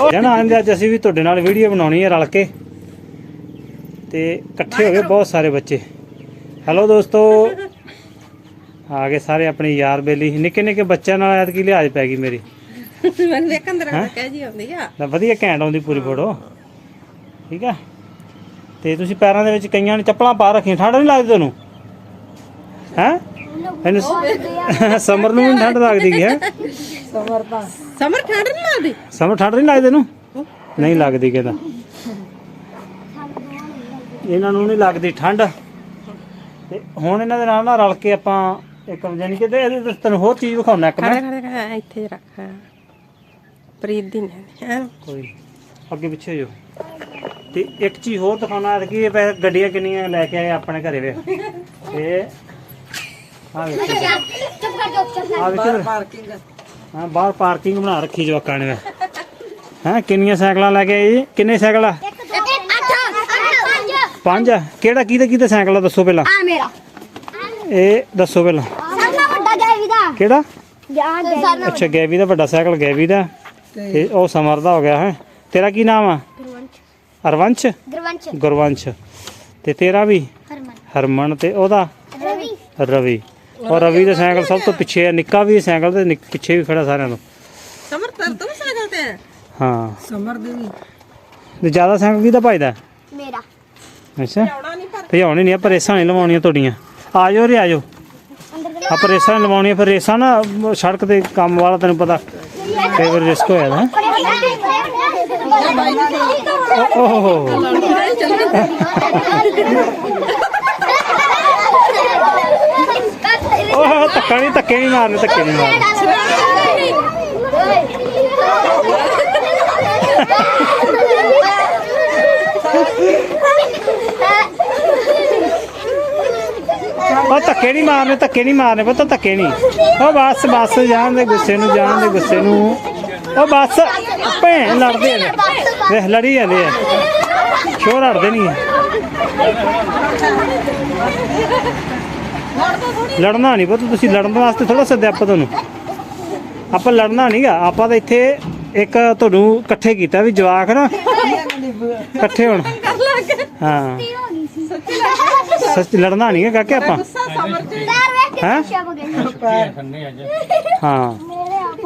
ਓਹ ਆਂਦੇ ਅੱਜ ਅਸੀਂ ਵੀ ਤੁਹਾਡੇ ਨਾਲ ਵੀਡੀਓ ਬਣਾਉਣੀ ਹੈ ਰਲ ਕੇ। ਤੇ ਇਕੱਠੇ ਹੋ ਗਏ ਬਹੁਤ ਸਾਰੇ ਬੱਚੇ। ਹੈਲੋ ਦੋਸਤੋ। ਆ ਗਏ ਸਾਰੇ ਆਪਣੇ ਯਾਰ ਬੇਲੀ। ਨਿੱਕੇ ਨਿੱਕੇ ਬੱਚਿਆਂ ਨਾਲ ਐਤਕੀ ਲਿਹਾਜ਼ ਪੈ ਗਈ ਮੇਰੀ। ਮੈਨੂੰ ਵੇਖਣ ਦਾ ਹੈਂ? ਕਹਿ ਜੀ ਆਉਂਦੀ ਆ। ਵਧੀਆ ਘੈਂਟ ਆਉਂਦੀ ਪੂਰੀ ਫੋਟੋ। ਠੀਕ ਆ? ਤੇ ਤੁਸੀਂ ਪੈਰਾਂ ਦੇ ਵਿੱਚ ਕਈਆਂ ਨੇ ਚੱਪਲਾਂ ਪਾ ਰੱਖੀਆਂ ਠੰਡ ਨਹੀਂ ਲੱਗਦੀ ਤੁਹਾਨੂੰ ਹੈ? ਇਹਨੂੰ ਸਮਰ ਨੂੰ ਵੀ ਠੰਡ ਲੱਗਦੀ ਹੈ? ਸਮਰ ਠੰਡ ਨਹੀਂ ਲੱਗਦੀ? ਸਮਰ ਠੰਡ ਨਹੀਂ ਲੱਗਦੀ ਇਹਨੂੰ ਨਹੀਂ ਲੱਗਦੀ ਕਹਿੰਦਾ ਇਹਨਾਂ ਨੂੰ ਨਹੀਂ ਲੱਗਦੀ ਠੰਡ। ਤੇ ਹੁਣ ਇਹਨਾਂ ਦੇ ਨਾਲ ਨਾ ਰਲ ਕੇ ਆਪਾਂ ਇੱਕ ਜਾਨੀ ਕਿ ਤੇ ਇਹਦੇ ਤੇ ਤੈਨੂੰ ਹੋਰ ਚੀਜ਼ ਵਿਖਾਉਣਾ ਇੱਕ ਮੈਂ। ਇੱਥੇ ਰੱਖ ਪ੍ਰੀਤ ਦੀ ਨੇ ਹੈਂ? ਕੋਈ ਅੱਗੇ ਪਿੱਛੇ ਜੋ ਤੇ ਇੱਕ ਚੀਜ਼ ਹੋਰ ਦਿਖਾਉਣਾ ਹੈ ਕਿ ਇਹ ਪੈ ਗੱਡੀਆਂ ਕਿੰਨੀਆਂ ਲੈ ਕੇ ਆਏ ਆਪਣੇ ਘਰੇ ਵੇ। ਇਹ ਆ ਵੇਖੋ ਚੁੱਪ ਕਰ ਚੁੱਪ ਚੁੱਪ ਆ ਵੇਖੋ ਹਾਂ ਬਾਹਰ ਪਾਰਕਿੰਗ ਬਣਾ ਰੱਖੀ ਜਵਾਕਾਂ ਨੇ ਹਾਂ ਕਿੰਨੀਆਂ ਸਾਈਕਲਾਂ ਲੈ ਕੇ ਆਏ ਜੀ? ਕਿੰਨੇ ਸਾਈਕਲ ਆ? ਇੱਕ ਦੋ ਅੱਠ ਪੰਜ। ਆ? ਕਿਹੜਾ ਕਿਹਦੇ ਕਿਹਦੇ ਸਾਈਕਲ ਆ? ਦੱਸੋ ਪਹਿਲਾਂ। ਆ ਮੇਰਾ। ਇਹ ਦੱਸੋ ਪਹਿਲਾਂ। ਸਾਡਾ ਵੱਡਾ ਗੈਵੀ ਦਾ। ਕਿਹੜਾ? ਅੱਛਾ ਗੈਵੀ ਦਾ ਵੱਡਾ ਸਾਈਕਲ ਗੈਵੀ ਦਾ। ਤੇ ਉਹ ਸਮਰ ਦਾ ਹੋ ਗਿਆ ਹੈ। ਤੇਰਾ ਕੀ ਨਾਮ ਆ? ਅਰਵੰਸ਼ ਗੁਰਵੰਸ਼। ਗੁਰਵੰਸ਼। ਤੇ ਤੇਰਾ ਵੀ? ਹਰਮਨ। ਹਰਮਨ। ਤੇ ਉਹਦਾ? ਰਵੀ। ਰਵੀ। ਔਰ ਰਵੀ ਦਾ ਸਾਈਕਲ ਸਭ ਤੋਂ ਪਿੱਛੇ ਹੈ ਨਿੱਕਾ ਵੀ ਸਾਈਕਲ ਤੇ ਨਿੱਕ- ਪਿੱਛੇ ਵੀ ਖੜਾ ਸਾਰਿਆਂ ਤੋਂ ਸਮਰ ਤਰ ਤੂੰ ਸਾਈਕਲ ਤੇ ਆ? ਹਾਂ। ਸਮਰ ਦੇ ਵੀ। ਤੇ ਜ਼ਿਆਦਾ ਸਾਈਕਲ ਕਿਹਦਾ ਭਜਦਾ? ਮੇਰਾ। ਅੱਛਾ। ਆਉਣਾ ਨਹੀਂ ਪਰ। ਭਜਾਉਣੀ ਨਹੀਂ ਆ ਰੇਸਾਂ ਨਹੀਂ ਲਵਾਉਣੀਆਂ ਤੁਹਾਡੀਆਂ। ਆ ਜਾਓ ਰੇ ਆ ਜਾਓ ਆਪਾਂ ਰੇਸਾਂ ਨਹੀਂ ਲਵਾਉਣੀਆਂ ਫਿਰ ਰੇਸਾਂ ਨਾ ਸੜਕ ਤੇ ਕੰਮ ਵਾਲਾ ਤੈਨੂੰ ਪਤਾ। ਕਈ ਵਾਰ ਰਿਸਕ ਹੋ ਜਾਂਦਾ। ਓਹ। ਓਹ, ਧੱਕਾ ਨਹੀਂ, ਧੱਕੇ ਨਹੀਂ ਮਾਰਨੇ, ਧੱਕੇ ਨਹੀਂ ਮਾਰਨੇ। ਉਹ ਧੱਕੇ ਨਹੀਂ ਮਾਰਨੇ, ਧੱਕੇ ਨਹੀਂ ਮਾਰਨੇ, ਪਤਾ, ਧੱਕੇ ਨਹੀਂ। ਉਹ ਬਸ ਬਸ, ਜਾਣ ਦੇ ਗੁੱਸੇ ਨੂੰ, ਜਾਣ ਦੇ ਗੁੱਸੇ ਨੂੰ। ਉਹ ਬਸ, ਭੈਣ ਲੜਦੇ ਨੇ। ਵੇਖ ਲੜੀ ਜਾਂਦੇ ਆ। ਸ਼ੋਰ ਹਟਦੇ ਨਹੀਂ ਆ। ਲੜਨਾ ਨਹੀਂ ਪਤਾ ਤੁਸੀਂ ਲੜਨ ਵਾਸਤੇ ਥੋੜਾ ਸੱਦਿਆ ਆਪਾਂ ਤੁਹਾਨੂੰ। ਆਪਾਂ ਲੜਨਾ ਨਹੀਂਗਾ ਆਪਾਂ ਤਾਂ ਇੱਥੇ ਇੱਕ ਤੁਹਾਨੂੰ ਇਕੱਠੇ ਕੀਤਾ ਵੀ ਜਵਾਕ ਨਾ। ਇਕੱਠੇ ਹੋਣ। ਹਾਂ। ਸੱਚ ਲੜਨਾ ਨਹੀਂ ਹੈ ਕਾਕੇ ਆਪਾਂ ਹੈਂ?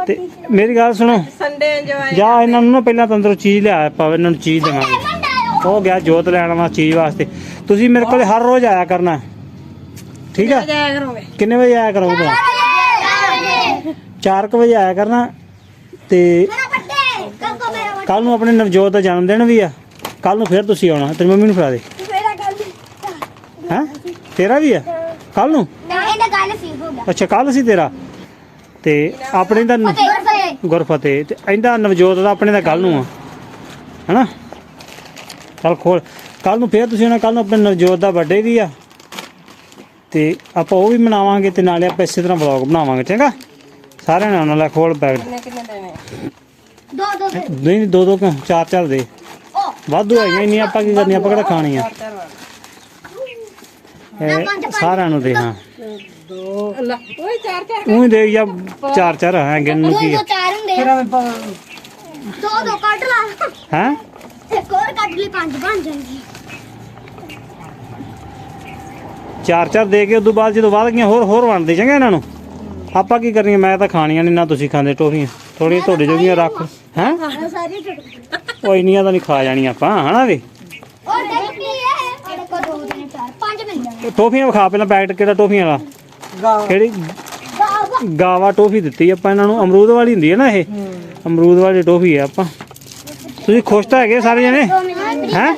ਤੇ ਮੇਰੀ ਗੱਲ ਸੁਣੋ। ਸੰਡੇ ਇੰਜੋਏ ਜਾ ਇਹਨਾਂ ਨੂੰ ਨਾ ਪਹਿਲਾਂ ਤਾਂ ਅੰਦਰੋਂ ਚੀਜ਼ ਲਿਆ ਆਪਾਂ ਇਹਨਾਂ ਨੂੰ ਚੀਜ਼ ਦੇਵਾਂਗੇ ਹੋ ਗਿਆ ਜੋਤ ਲੈਣ ਵਾਸਤੇ ਚੀਜ਼ ਵਾਸਤੇ। ਤੁਸੀਂ ਮੇਰੇ ਕੋਲ ਹਰ ਰੋਜ਼ ਆਇਆ ਕਰਨਾ। ਠੀਕ ਆ? ਕਿੰਨੇ ਵਜੇ ਆਇਆ ਕਰੋਗੇ? ਭਲਾ? 4 ਵਜੇ ਆਇਆ ਕਰਨਾ ਤੇ ਕੱਲ ਨੂੰ ਆਪਣੇ ਨਵਜੋਤ ਦਾ ਜਨਮ ਦਿਨ ਵੀ ਆ। ਕੱਲ ਨੂੰ ਫਿਰ ਤੁਸੀਂ ਆਉਣਾ ਤੇਰੀ ਮੰਮੀ ਨੂੰ ਫੜਾ ਦੇ। ਹੈਂ? ਤੇਰਾ ਵੀ ਆ? ਕੱਲ ਨੂੰ? ਅੱਛਾ ਕੱਲ ਸੀ ਤੇਰਾ? ਤੇ ਆਪਣੇ ਦਾ ਗੁਰਫਤਿਹ। ਤੇ ਇਹਦਾ ਨਵਜੋਤ ਦਾ ਆਪਣੇ ਦਾ ਕੱਲ ਨੂੰ ਆ। ਹੈਨਾ? ਕੱਲ ਖੋਲ। ਕੱਲ ਨੂੰ ਫੇਰ ਤੁਸੀਂ ਉਹਨਾਂ ਕੱਲ ਨੂੰ ਆਪਣੇ ਨਵਜੋਤ ਦਾ ਬਰਥਡੇ ਵੀ ਆ। ਤੇ ਆਪਾਂ ਉਹ ਵੀ ਮਨਾਵਾਂਗੇ ਤੇ ਨਾਲੇ ਆਪਾਂ ਇਸੇ ਤਰ੍ਹਾਂ ਵਲੌਗ ਬਣਾਵਾਂਗੇ ਚੰਗਾ ਸਾਰਿਆਂ ਨੇ ਉਹਨਾਂ ਲੈ ਖੋਲ ਬੈਗ ਕਿੰਨੇ ਕਿੰਨੇ ਦੇਣੇ? ਦੋ ਦੋ ਦੇ। ਨਹੀਂ ਦੋ ਦੋ ਕਿਉਂ? ਚਾਰ ਚਾਰ ਦੇ। ਵਾਧੂ ਹੈਗੀਆਂ ਇੰਨੀਆਂ ਆਪਾਂ ਕੀ ਕਰਨੀ ਆਪਾਂ ਕਿਹੜਾ ਖਾਣੀਆਂ? ਇਹ ਸਾਰਿਆਂ ਨੂੰ ਦੇ ਹਾਂ। ਅੱਲਾ। ਓਏ ਚਾਰ ਚਾਰ ਉਹ ਦੇ ਚਾਰ ਚਾਰ ਹੈ ਗਿਣ ਨੂੰ ਦੋ ਕੀ ਦੋ ਚਾਰ ਹੁੰਦੇ ਆ। ਦੋ ਦੋ ਕੱਢ ਲਾ। ਹੈ? ਇੱਕ ਹੋਰ ਕੱਢ ਲਈ ਪੰਜ ਬਣ ਜਾਣਗੇ। ਚਾਰ ਚਾਰ ਦੇ ਕੇ ਉਦੋਂ ਬਾਅਦ ਜਦੋਂ ਵੱਧ ਗਈਆਂ ਹੋਰ ਹੋਰ ਵੰਡਦੇ ਚੰਗਾ ਇਹਨਾਂ ਨੂੰ। ਆਪਾਂ ਕੀ ਕਰਨੀਆਂ ਮੈਂ ਤਾਂ ਖਾਣੀਆਂ ਨਹੀਂ ਨਾ ਤੁਸੀਂ ਖਾਂਦੇ ਟੋਫੀਆਂ। ਥੋੜੀਆਂ ਤੁਹਾਡੇ ਜੋਗੀਆਂ ਰੱਖ। ਹੈ? ਸਾਰੀ ਉਹ ਇੰਨੀਆਂ ਤਾਂ ਨਹੀਂ ਖਾ ਜਾਣੀਆਂ ਆਪਾਂ ਹਨਾ ਵੀ? ਔਰ ਦੇਖ ਲਈ ਇਹ ਇਹਦੇ ਕੋਲ ਦੋ ਤਿੰਨ ਚਾਰ ਪੰਜ ਮਿਲ ਜਾਣਗੇ। ਟੋਫੀਆਂ ਵਿਖਾ ਪਹਿਲਾਂ ਪੈਕਟ ਕਿਹੜਾ ਟੋਫੀਆਂ ਵਾਲਾ? ਕਿਹੜੀ? ਗਾਵਾ ਗਾਵਾ ਟੋਫੀ ਦਿੱਤੀ ਆਪਾਂ ਇਹਨਾਂ ਨੂੰ। ਅਮਰੂਦ ਵਾਲੀ ਹੁੰਦੀ ਹੈ ਨਾ ਇਹ। ਅਮਰੂਦ ਵਾਲੀ ਟੋਫੀ ਹੈ ਆਪਾਂ। ਤੁਸੀਂ ਖੁਸ਼ ਤਾਂ ਹੈਗੇ ਸਾਰੇ ਜਣੇ? ਹੈ?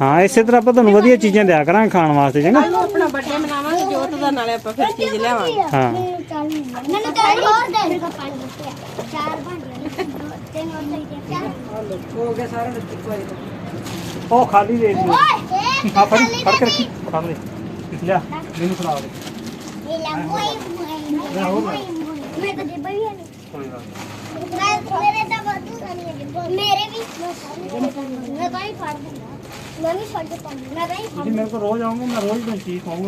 ਹਾਂ ਇਸੇ ਤਰ੍ਹਾਂ ਆਪਾਂ ਤੁਹਾਨੂੰ ਵਧੀਆ ਚੀਜ਼ਾਂ ਦਿਆ ਕਰਾਂਗੇ ਖਾਣ ਵਾਸਤੇ ਚੰਗਾ? ਕੱਲ ਆਪਣਾ ਬਰਥਡੇ ਮਨਾਵਾਂਗੇ ਜੋਤ ਦਾ ਨਾਲੇ ਆਪਾਂ ਫਿਰ ਚੀਜ਼ ਲਿਆਵਾਂਗੇ। ਹਾਂ। ਮੈਨੂੰ ਚਾਰ ਹੋਰ ਦੇ ਪੰਜ ਦਿੱਤੇ ਬਣ ਗਏ ਦੋ ਤਿੰਨ ਹੋਰ ਆ। ਚਾਰ ਉਹ ਖਾਲੀ ਦੇ ਦਿਓ ਆ ਫੜ ਫੜ ਕੇ ਰੱਖੀ। ਫੜ ਲੈ ਲਿਆ ਮੈਨੂੰ ਫੜਾ ਦੇ। ਇਹ ਲਾ ਮੋਈ ਮੋਈ ਮੈਂ ਤਾਂ ਦੇ ਬਈ ਨਹੀਂ ਕੋਈ ਗੱਲ ਨੀ। ਮੈਂ ਮੇਰੇ ਤਾਂ ਵਾਧੂ ਨਹੀਂ ਹੈ ਮੇਰੇ ਵੀ ਮੈਂ ਤਾਂ ਹੀ ਫੜ ਦਿੰਦਾ ਮੈਂ ਵੀ ਛੱਡ ਪਾਉਂਦੀ ਮੈਂ ਤਾਂ ਹੀ ਤੁਸੀਂ ਮੇਰੇ ਕੋਲ ਰੋਜ਼ ਆਉਂਗੇ ਮੈਂ ਰੋਜ਼ ਤੁਹਾਨੂੰ ਚੀਜ਼ ਖਵਾਉਂਗਾ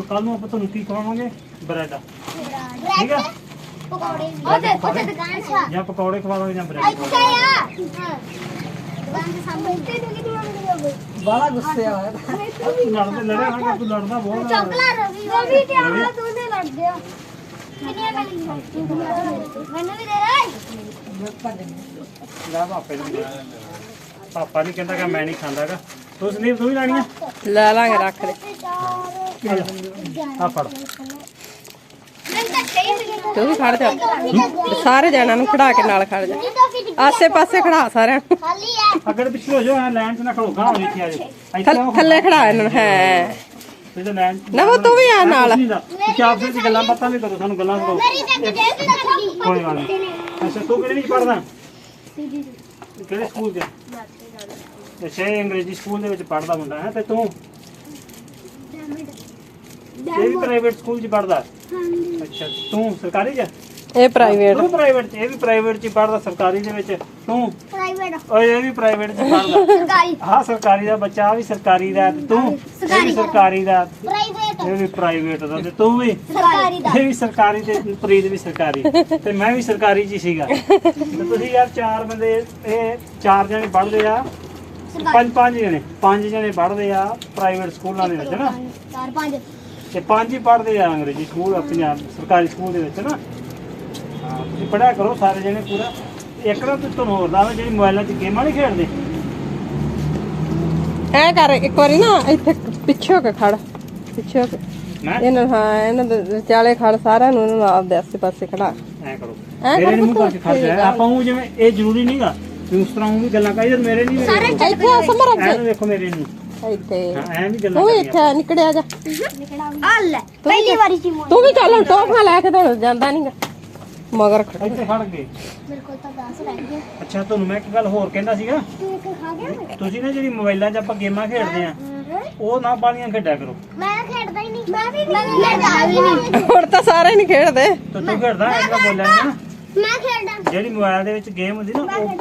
ਜਾਂ ਜਾਂ ਕਿੰਨੀਆਂ ਮੈਨੂੰ ਵੀ ਦੇ ਦੇ। ਲੈ ਪਾਪੇ ਨੂੰ। ਪਾਪਾ ਨਹੀਂ ਕਹਿੰਦਾ ਕਿ ਮੈਂ ਨਹੀਂ ਖਾਂਦਾਗਾ ਤੂੰ ਸੰਦੀਪ ਤੂੰ ਵੀ ਲੈਣੀ ਆ? ਲੈ ਲਾਂਗੇ ਰੱਖ ਲੈ। ਆ ਫੜ। ਮੈਂ ਤਾਂ ਚਾਹੀਏ ਤੂੰ ਵੀ ਖੜ ਜਾ। ਸਾਰੇ ਜਣਾਂ ਨੂੰ ਖੜਾ ਕੇ ਨਾਲ ਖੜ ਜਾ। ਆਸੇ ਪਾਸੇ ਖੜਾ ਸਾਰਿਆਂ ਨੂੰ। ਖਾਲੀ ਹੈ ਅੱਗੇ ਪਿੱਛੇ ਹੋ ਜਾਓ ਲਾਈਨ 'ਚ ਨਾ ਖੜੋ ਗਾਂ ਹੋ ਇੱਥੇ ਆ ਜਾਓ। ਇੱਥੇ ਥੱਲ- ਆਓ ਥੱਲੇ ਖੜਾ ਇਹਨਾਂ ਨੂੰ ਹੈ। ਤੁਸੀਂ ਤਾਂ ਨਵ ਤੂੰ ਵੀ ਆ ਨਾਲ। ਤੁਸੀਂ ਆਪਸ ਵਿੱਚ ਗੱਲਾਂ ਬਾਤਾਂ ਵੀ ਕਰੋ ਸਾਨੂੰ ਗੱਲਾਂ ਰੱਖੀ ਕੋਈ ਗੱਲ ਨਹੀਂ। ਅੱਛਾ ਤੂੰ ਕਿਹੜੇ ਵਿੱਚ ਪੜਦਾ ਕਿਹੜੇ ਸਕੂਲ 'ਚ? ਅੱਛਾ ਇਹ ਅੰਗਰੇਜ਼ੀ ਸਕੂਲ ਦੇ ਵਿੱਚ ਪੜਦਾ ਮੁੰਡਾ ਹੈ ਤੇ ਤੂੰ? ਇਹ ਪ੍ਰਾਈਵੇਟ ਸਕੂਲ 'ਚ ਪੜਦਾ ਅੱਛਾ ਤੂੰ ਸਰਕਾਰੀ 'ਚ? ਇਹ ਪ੍ਰਾਈਵੇਟ ਤੂੰ ਪ੍ਰਾਈਵੇਟ 'ਚ ਇਹ ਵੀ ਪ੍ਰਾਈਵੇਟ 'ਚ ਹੀ ਪੜਦਾ ਸਰਕਾਰੀ ਦੇ ਵਿੱਚ। ਤੂੰ? ਪ੍ਰਾਈਵੇਟ ਓਏ ਇਹ ਵੀ ਪ੍ਰਾਈਵੇਟ 'ਚ ਪੜਦਾ ਸਰਕਾਰੀ। ਆਹ ਸਰਕਾਰੀ ਦਾ ਬੱਚਾ ਵੀ ਸਰਕਾਰੀ ਦਾ। ਤੇ ਤੂੰ? ਇਹ ਵੀ ਸਰਕਾਰੀ ਦਾ। ਪ੍ਰਾਈਵੇਟ ਇਹ ਵੀ ਪ੍ਰਾਈਵੇਟ ਦਾ। ਤੇ ਤੂੰ ਵੀ? ਸਰਕਾਰੀ ਦਾ। ਇਹ ਵੀ ਸਰਕਾਰੀ ਤੇ ਪ੍ਰੀਤ ਵੀ ਸਰਕਾਰੀ। ਤੇ ਮੈਂ ਵੀ ਸਰਕਾਰੀ ਚ ਹੀ ਸੀਗਾ। ਤੇ ਤੁਸੀਂ ਯਾਰ ਚਾਰ ਬੰਦੇ ਇਹ ਚਾਰ ਜਣੇ ਪੜ੍ਹਦੇ ਆ। ਪੰਜ ਪੰਜ ਜਣੇ। ਪੰਜ ਜਣੇ ਪੜ੍ਹਦੇ ਆ ਪ੍ਰਾਈਵੇਟ ਸਕੂਲਾਂ ਦੇ ਵਿੱਚ ਨਾ। ਚਾਰ ਪੰਜ। ਤੇ ਪੰਜ ਹੀ ਪੜ੍ਹਦੇ ਆ ਅੰਗਰੇਜ਼ੀ ਸਕੂਲ ਆ ਪੰਜਾਬ ਸਰਕਾਰੀ ਸਕੂਲ ਦੇ ਵਿੱਚ ਨਾ। ਹਾਂ ਤੁਸੀਂ ਪੜ੍ਹਿਆ ਕਰੋ ਸਾਰੇ ਜਣੇ ਪੂਰਾ। ਇੱਕ ਨਾ ਤੁਸੀਂ ਤੁਹਾਨੂੰ ਹੋਰ ਦੱਸਦਾ ਜਿਹੜੀ ਮੋਬਾਈਲਾਂ 'ਚ ਗੇਮਾਂ ਨਹੀਂ ਖੇਡਦੇ। ਐ ਕਰ ਇੱਕ ਵਾਰੀ ਨਾ ਇੱਥੇ ਪਿੱਛੇ ਹੋ ਕੇ ਖੜ। ਪਿੱਛੇ ਹੋ ਕੇ। ਮੈਂ? ਇਹਨਾਂ ਨੂੰ ਹਾਂ ਇਹਨਾਂ ਦੇ ਵਿਚਾਲੇ ਖੜ ਸਾਰਿਆਂ ਨੂੰ ਇਹਨਾਂ ਨੂੰ ਆਪਦੇ ਆਸੇ ਪਾਸੇ ਖੜਾ। ਐ ਕਰੋ। ਐਂ ਮੇਰੇ ਮੂੰਹ ਕਰਕੇ ਖੜ ਜਾ। ਆਪਾਂ ਉਹ ਜਿਵੇਂ ਇਹ ਜ਼ਰੂਰੀ ਨਹੀਂਗਾ ਵੀ ਉਸ ਤਰ੍ਹਾਂ ਉਹ ਵੀ ਗੱਲਾਂ ਕਰੀ ਮੇਰੇ ਨਹੀਂ ਮੇਰੇ ਇੱਥੇ ਆ ਸਮਰ ਐ ਵੇਖੋ ਮੇਰੇ ਨੂੰ। ਇੱਥੇ। ਹਾਂ ਐ ਵੀ ਗੱਲਾਂ ਤੂੰ ਵੀ ਇੱਥੇ ਆ, ਨਿਕੜਿਆ ਜਾ। ਆ ਲੈ ਪਹਿਲੀ ਵਾਰੀ ਸੀ ਮੋੜ ਤੂੰ ਵੀ ਚੱਲ ਟੋਫਾ ਲੈ ਕੇ ਤਾਂ ਜਾਂਦਾ ਨਹੀਂਗਾ ਮਗਰ ਖੜ ਇੱਥੇ ਖੜ ਗਏ? ਮੇਰੇ ਕੋਲ ਤਾਂ 10 ਰਹਿ ਗਏ। ਅੱਛਾ ਤੁਹਾਨੂੰ ਮੈਂ ਇੱਕ ਗੱਲ ਹੋਰ ਕਹਿੰਦਾ ਸੀਗਾ। ਤੂੰ ਇੱਕ ਖਾ ਗਿਆ ਤੁਸੀਂ ਨਾ ਜਿਹੜੀ ਮੋਬਾਈਲਾਂ 'ਚ ਆਪਾਂ ਗੇਮਾਂ ਖੇਡਦੇ ਆ ਉਹ ਨਾ ਬਾਲੀਆਂ ਖੇਡਿਆ ਕਰੋ। ਮੈਂ ਖੇਡਦਾ ਹੀ ਨਹੀਂ। ਮੈਂ ਵੀ ਨਹੀਂ ਖੇਡਦਾ। ਵੀ ਨਹੀਂ। ਹੁਣ ਤਾਂ ਸਾਰੇ ਨਹੀਂ ਖੇਡਦੇ। ਤੇ ਤੂੰ ਖੇਡਦਾ ਐਂ ਤਾਂ ਬੋਲਿਆ ਨੀ। ਮੈਂ ਖੇਡਦਾ। ਜਿਹੜੀ ਮੋਬਾਈਲ ਦੇ ਵਿੱਚ ਗੇਮ ਹੁੰਦੀ ਨਾ ਉਹ ਮੈਂ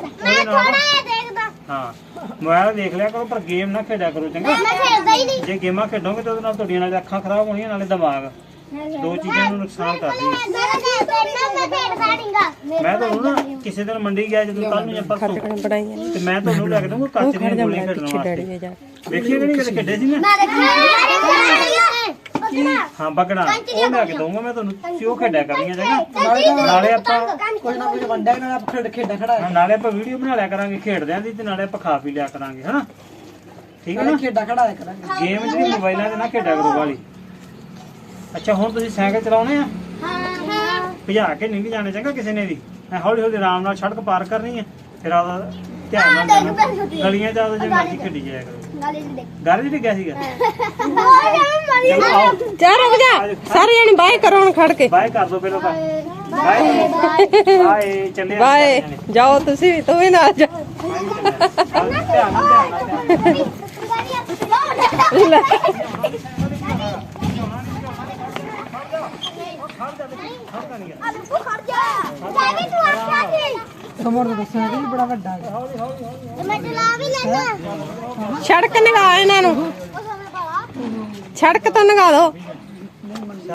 ਥੋੜਾ ਜਿਹਾ ਦੇਖਦਾ। ਹਾਂ ਮੋਬਾਈਲ ਦੇਖ ਲਿਆ ਕਰੋ ਪਰ ਗੇਮ ਨਾ ਖੇਡਿਆ ਕਰੋ ਚੰਗਾ? ਮੈਂ ਖੇਡਦਾ ਹੀ ਨਹੀਂ। ਜੇ ਗੇਮਾਂ ਖੇਡੋਗੇ ਤਾਂ ਉਹਦੇ ਨਾਲ ਤੁਹਾਡੀਆਂ ਨਾਲੇ ਅੱਖਾਂ ਖਰਾਬ ਹੋਣੀਆਂ ਨਾਲੇ ਦਿਮਾਗ। ਦੋ ਚੀਜ਼ਾਂ ਨੂੰ ਨੁਕਸਾਨ ਮੈਂ ਖੇਡਦਾ ਮੈਂ ਤੁਹਾਨੂੰ ਨਾ ਕਿਸੇ ਦਿਨ ਮੰਡੀ ਗਿਆ ਜਦੋਂ ਕੱਲ ਨੂੰ ਜਾਂ ਪਰਸੋਂ ਤੇ ਮੈਂ ਤੁਹਾਨੂੰ ਲੈ ਕੇ ਦਊਂਗਾ ਕੱਚ ਦੀਆਂ ਗੋਲੀਆਂ ਖੇਡਣ ਵਾਸਤੇ। ਦੇ ਵੇਖੀਏ ਕਿ ਨਹੀਂ ਕਦੇ ਖੇਡੇ ਸੀ ਨਾ? ਹਾਂ ਬਗਣਾ ਉਹ ਲੈ ਕੇ ਦਊਂਗਾ ਮੈਂ ਤੁਹਾਨੂੰ ਕਿਉਂ ਖੇਡਿਆ ਕਰਨੀਆਂ ਜਗਾ ਨਾਲੇ ਆਪਾਂ ਕੁਝ ਨਾ ਕੁਝ ਵੰਡਿਆ ਨਾਲ ਆਪ ਖੇਡ ਖੇਡਾਂ ਖੜਾ ਨਾਲੇ ਆਪਾਂ ਵੀਡੀਓ ਬਣਾ ਲਿਆ ਕਰਾਂਗੇ ਖੇਡਦਿਆਂ ਦੀ ਤੇ ਨਾਲੇ ਆਪਾਂ ਖਾ ਪੀ ਲਿਆ ਕਰਾਂਗੇ ਹਨਾ? ਠੀਕ ਹੈ ਨਾ? ਖੇਡਾਂ ਖੜਾਇਆ ਕਰਾਂਗੇ। ਗੇਮ ਜਿਹੜੀ ਮੋਬਾਈਲਾਂ 'ਤੇ ਨਾ ਖੇਡਿਆ ਕਰੋ ਵਾਲੀ। ਅੱਛਾ ਹੁਣ ਤੁਸੀਂ ਸਾਈਕਲ ਚਲਾਉਣੇ ਆ? ਹਾਂ ਹਾਂ। ਭਜਾ ਕੇ ਨਹੀਂ ਜਾਣੇ ਚੰਗਾ ਕਿਸੇ ਨੇ ਵੀ। ਐ ਹੌਲੀ ਹੌਲੀ ਆਰਾਮ ਨਾਲ ਸੜਕ ਪਾਰ ਕਰਨੀ ਹੈ ਫਿਰ ਆਦਾ ਧਿਆਨ ਨਾਲ ਜਾਣਾ। ਗਲੀਆਂ 'ਚ ਆਦਾ ਜੇ ਮਰਜ਼ੀ ਖੇਡੀ ਜਾਇਆ ਕਰੋ। ਘਰ ਜੀ ਗਿਆ ਸੀਗਾ? ਚਲੋ ਆਓ। ਰੁਕ ਜਾ। ਸਾਰੇ ਜਣੇ ਬਾਏ ਕਰੋ ਹੁਣ ਖੜ ਕੇ। ਬਾਏ ਕਰ ਦੋ ਪਹਿਲਾਂ ਤਾਂ। Bye bye. ਚੱਲੇ ਬਾਏ। ਜਾਓ ਤੁਸੀਂ ਵੀ ਤੂੰ ਵੀ ਨਾਲ ਜਾ। ਧਿਆਨ ਨਾਲ ਧਿਆਨ ਨਾਲ ਧਿਆਨ ਨਾਲ। ਲੈ। ਸਮਰ ਦਾ ਦੱਸਣਾ ਕਿ ਬੜਾ ਵੱਡਾ ਹੈ ਮੈਂ ਚਲਾ ਵੀ ਲੈਣਾ ਸੜਕ ਨਗਾ ਇਹਨਾਂ ਨੂੰ ਸੜਕ ਤਾਂ ਨਗਾ ਦੋ